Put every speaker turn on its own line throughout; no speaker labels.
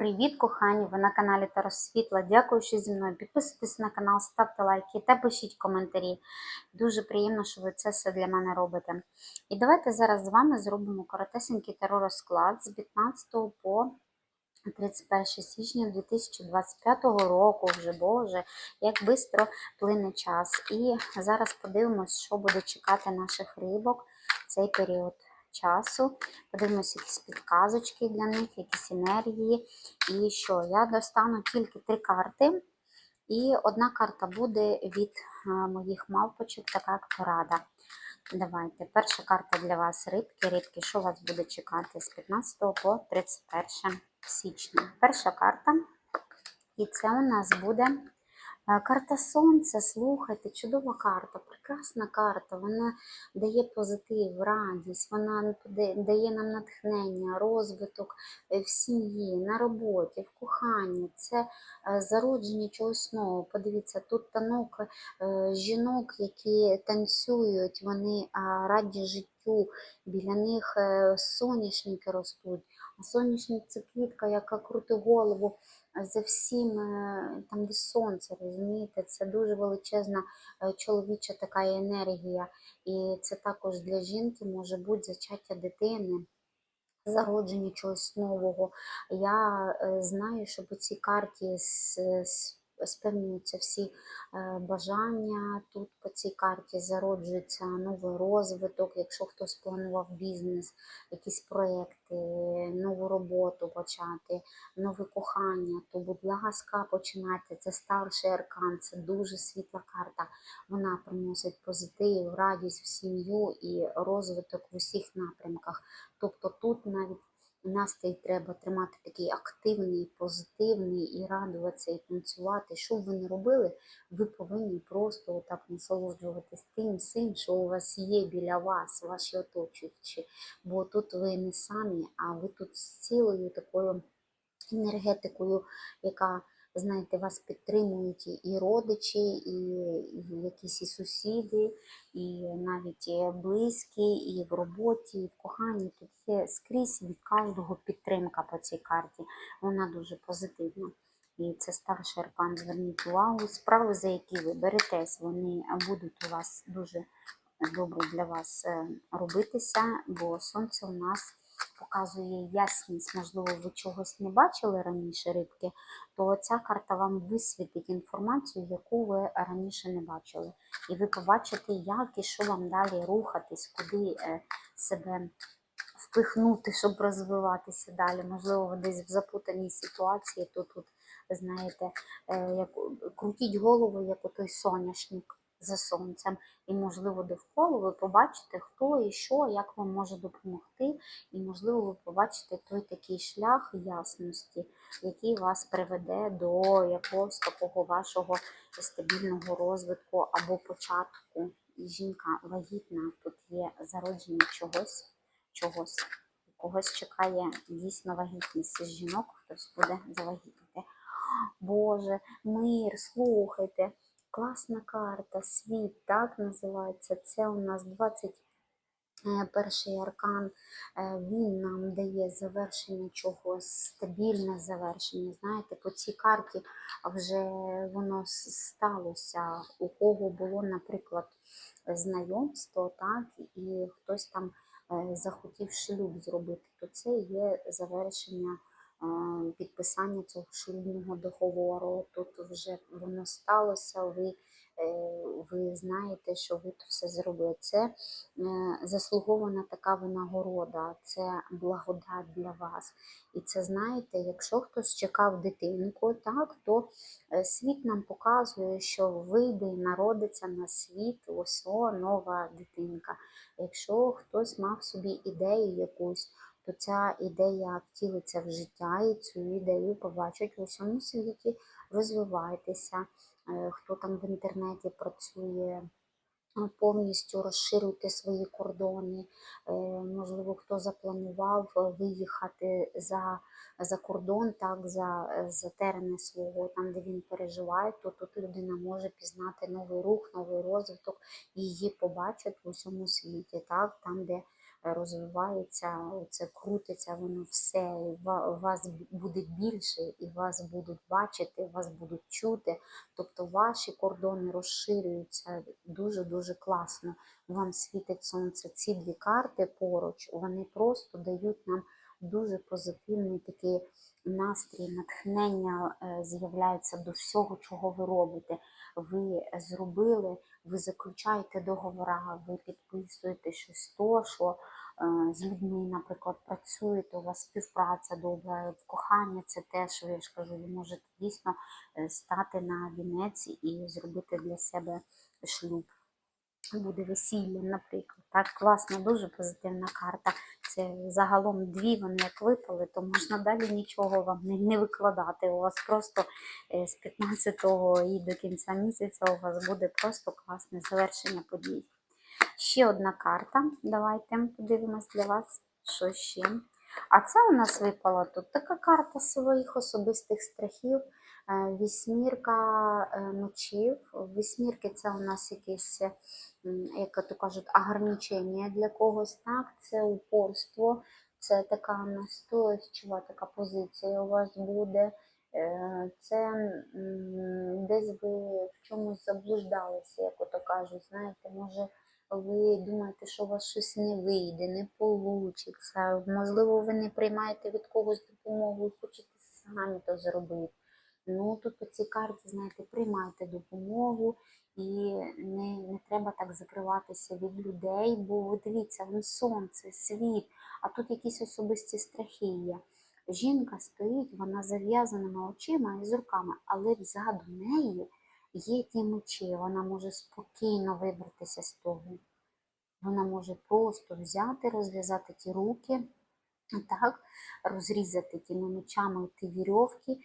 Привіт, кохані! Ви на каналі Тарос Світла. Дякую, що зі мною. Підписуйтесь на канал, ставте лайки та пишіть коментарі. Дуже приємно, що ви це все для мене робите. І давайте зараз з вами зробимо коротесенький теророзклад з 15 по 31 січня 2025 року. Вже Боже, як швидко плине час. І зараз подивимось, що буде чекати наших рибок в цей період часу. Подивимося якісь підказочки для них, якісь енергії. І що? Я достану тільки три карти. І одна карта буде від е, моїх мавпочок, така як порада. Давайте. Перша карта для вас рибки. Рибки, що вас буде чекати з 15 по 31 січня. Перша карта. І це у нас буде карта Сонця. Слухайте, чудова карта, прекрасна карта. Вона дає позитив, радість, вона дає нам натхнення, розвиток е, в сім'ї, на роботі, в коханні. Це е, зародження чогось нового. Подивіться, тут танок е, жінок, які танцюють, вони раді життю. Біля них е, соняшники ростуть. А соняшник це квітка, яка крутить голову за всім, е, там, де сонце, розумієте, це дуже величезна е, чоловіча така енергія. І це також для жінки може бути зачаття дитини. Зародження чогось нового. Я е, знаю, що по цій карті з, с- спевнюються всі е, бажання. Тут по цій карті зароджується новий розвиток. Якщо хтось планував бізнес, якісь проекти, нову роботу почати, нове кохання, то, будь ласка, починайте. Це старший аркан, це дуже світла карта. Вона приносить позитив, радість в сім'ю і розвиток в усіх напрямках. Тобто тут навіть настрій треба тримати такий активний, позитивний і радуватися, і танцювати. Що б ви не робили, ви повинні просто так насолоджуватись тим всім, що у вас є біля вас, ваші оточуючі. Бо тут ви не самі, а ви тут з цілою такою енергетикою, яка, знаєте, вас підтримують і- родичі, і, якісь і сусіди, і навіть близькі, і в роботі, і в коханні. Тут є скрізь від кожного підтримка по цій карті. Вона дуже позитивна. І це старший аркан. Зверніть увагу. Справи, за які ви беретесь, вони будуть у вас дуже добре для вас е, робитися, бо сонце у нас показує ясність. Можливо, ви чогось не бачили раніше рибки, то ця карта вам висвітить інформацію, яку ви раніше не бачили. І ви побачите, як і що вам далі рухатись, куди е, себе впихнути, щоб розвиватися далі. Можливо, ви десь в запутаній ситуації, то тут, знаєте, е, як, крутіть голову, як отой соняшник за сонцем. І, можливо, довкола ви побачите, хто і що, як вам може допомогти. І, можливо, ви побачите той такий шлях ясності, який вас приведе до якогось такого вашого стабільного розвитку або початку. І жінка вагітна, тут є зародження чогось, чогось. Когось чекає дійсно вагітність з жінок, хтось буде завагітніти. Боже, мир, слухайте, класна карта, світ, так називається. Це у нас 20 е, аркан, е, він нам дає завершення чогось, стабільне завершення. Знаєте, по цій карті вже воно сталося. У кого було, наприклад, знайомство, так, і хтось там е, захотів шлюб зробити, то це є завершення підписання цього шлюбного договору. Тут вже воно сталося, ви, е, ви знаєте, що ви то все зробили. Це е, заслугована така винагорода, це благодать для вас. І це знаєте, якщо хтось чекав дитинку, так, то е, світ нам показує, що вийде і народиться на світ ось о, нова дитинка. Якщо хтось мав собі ідею якусь, то ця ідея втілиться в життя, і цю ідею побачать в усьому світі. Розвивайтеся, Е, хто там в інтернеті працює, е, повністю розширюйте свої кордони. Е, Можливо, хто запланував виїхати за, за кордон, так, за, за терени свого, там, де він переживає, то тут людина може пізнати новий рух, новий розвиток і її побачать в усьому світі, так, там, де розвивається, це крутиться, воно все, вас буде більше, і вас будуть бачити, вас будуть чути. Тобто ваші кордони розширюються дуже-дуже класно. Вам світить сонце. Ці дві карти поруч, вони просто дають нам дуже позитивний такий настрій, натхнення е, з'являється до всього, чого ви робите. Ви зробили, ви заключаєте договора, ви підписуєте щось то, що е, з людьми, наприклад, працюєте, у вас співпраця добра, кохання це теж, я ж кажу, ви можете дійсно е, стати на вінець і зробити для себе шлюб. Буде весілля, наприклад. Так, класна, дуже позитивна карта. Це загалом дві вони як випали, то можна далі нічого вам не, не викладати. У вас просто е, з 15-го і до кінця місяця у вас буде просто класне завершення подій. Ще одна карта. Давайте подивимось для вас, що ще. А це у нас випала тут така карта своїх особистих страхів. Е, Вісьмірка е, мечів. Вісьмірки це у нас якесь, як то кажуть, ограничення для когось. Так, це упорство, це така настойчива така позиція у вас буде. Е, Це десь ви в чомусь заблуждалися, як ото кажуть. Знаєте, може, ви думаєте, що у вас щось не вийде, не вийде. Можливо, ви не приймаєте від когось допомогу хочете самі то зробити. Ну, тут по цій карті, знаєте, приймайте допомогу і не, не треба так закриватися від людей, бо ви дивіться, вон сонце, світ, а тут якісь особисті страхи є. Жінка стоїть, вона зав'язаними очима і з руками, але ззаду неї є ті мечі, вона може спокійно вибратися з того. Вона може просто взяти, розв'язати ті руки, так, розрізати тими мечами ті вірьовки,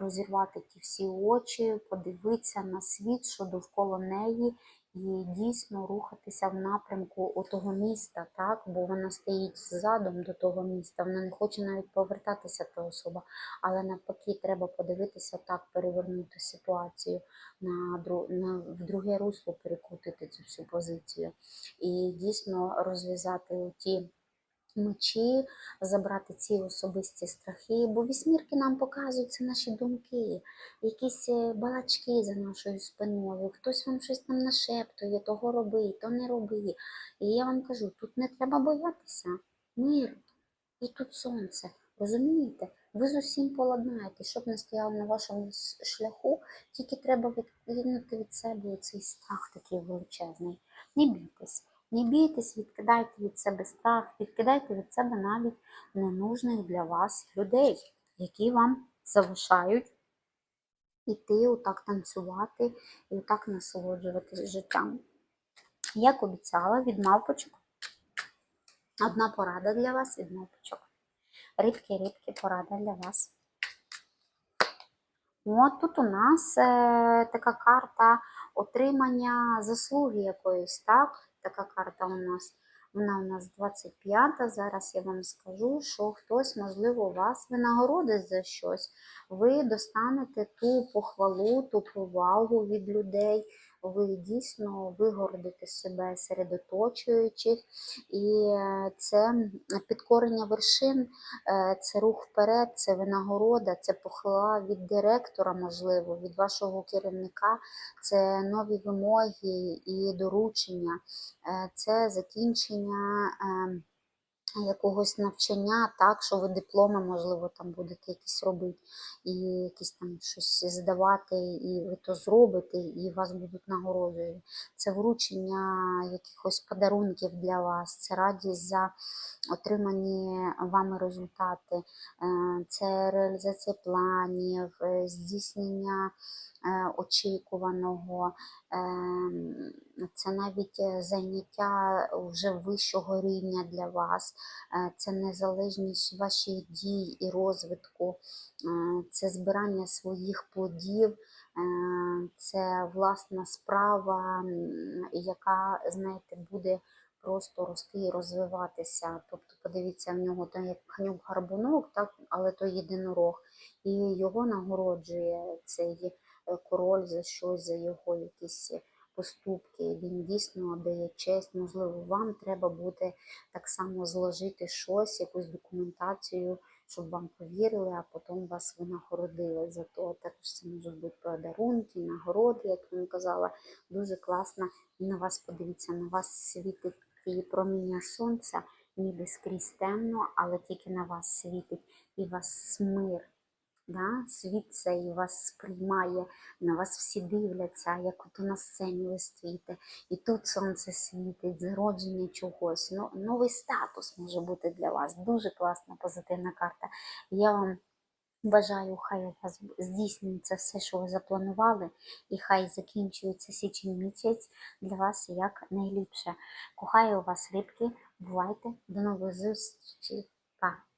розірвати ті всі очі, подивитися на світ, що довкола неї, і дійсно рухатися в напрямку отого міста, так, бо вона стоїть задом до того міста, вона не хоче навіть повертатися та особа, але навпаки, треба подивитися так, перевернути ситуацію на, на в друге русло, перекрутити цю всю позицію. І дійсно розв'язати ті мечі, забрати ці особисті страхи, бо вісьмірки нам показують це наші думки, якісь е, балачки за нашою спиною, хтось вам щось там нашептує, того роби, то не роби. І я вам кажу, тут не треба боятися. Мир. І тут сонце. Розумієте? Ви з усім поладнаєте, щоб не стояло на вашому шляху, тільки треба відкинути від себе цей страх такий величезний. Не бійтесь. Не бійтесь, відкидайте від себе страх, відкидайте від себе навіть ненужних для вас людей, які вам залишають іти, отак танцювати і отак насолоджуватися життям. Як обіцяла, від мавпочок одна порада для вас від мавпочок. Рибки, рибки, порада для вас. От тут у нас е, така карта отримання заслуги якоїсь, так? Така карта у нас. Вона у нас 25 Зараз я вам скажу, що хтось, можливо, вас винагородить за щось. Ви достанете ту похвалу, ту повагу від людей. Ви дійсно вигородите себе серед оточуючих. І е, це підкорення вершин, е, це рух вперед, це винагорода, це похвала від директора, можливо, від вашого керівника, це нові вимоги і доручення, Е, це закінчення. Якогось навчання, так, що ви дипломи, можливо, там будете якісь робити, і якісь там щось здавати, і ви то зробите, і вас будуть нагороджувати. Це вручення якихось подарунків для вас, це радість за отримані вами результати, е, це реалізація планів, е, здійснення очікуваного, ем, це навіть е, заняття вже вищого рівня для вас, е, це незалежність ваших дій і розвитку, е, це збирання своїх плодів, е, це власна справа, яка, знаєте, буде просто рости і розвиватися. Тобто, подивіться, в нього там як хнюк-гарбунок, так, але то єдинорог, і його нагороджує цей е, король за щось, за його якісь поступки, він дійсно дає честь. Можливо, вам треба буде так само зложити щось, якусь документацію, щоб вам повірили, а потім вас винагородили за то. Також це можуть бути подарунки, нагороди, як вам казала. Дуже класно. І на вас подивіться, на вас світить ті проміння сонця, ніби скрізь темно, але тільки на вас світить і вас мир. Да? Світ цей вас сприймає, на вас всі дивляться, як от на сцені ви стоїте, і тут сонце світить, зародження чогось. Ну, новий статус може бути для вас. Дуже класна позитивна карта. Я вам бажаю, хай у вас здійснюється все, що ви запланували, і хай закінчується січень місяць для вас як найліпше. Кохаю вас, рибки. Бувайте, до нових зустрічей. Па!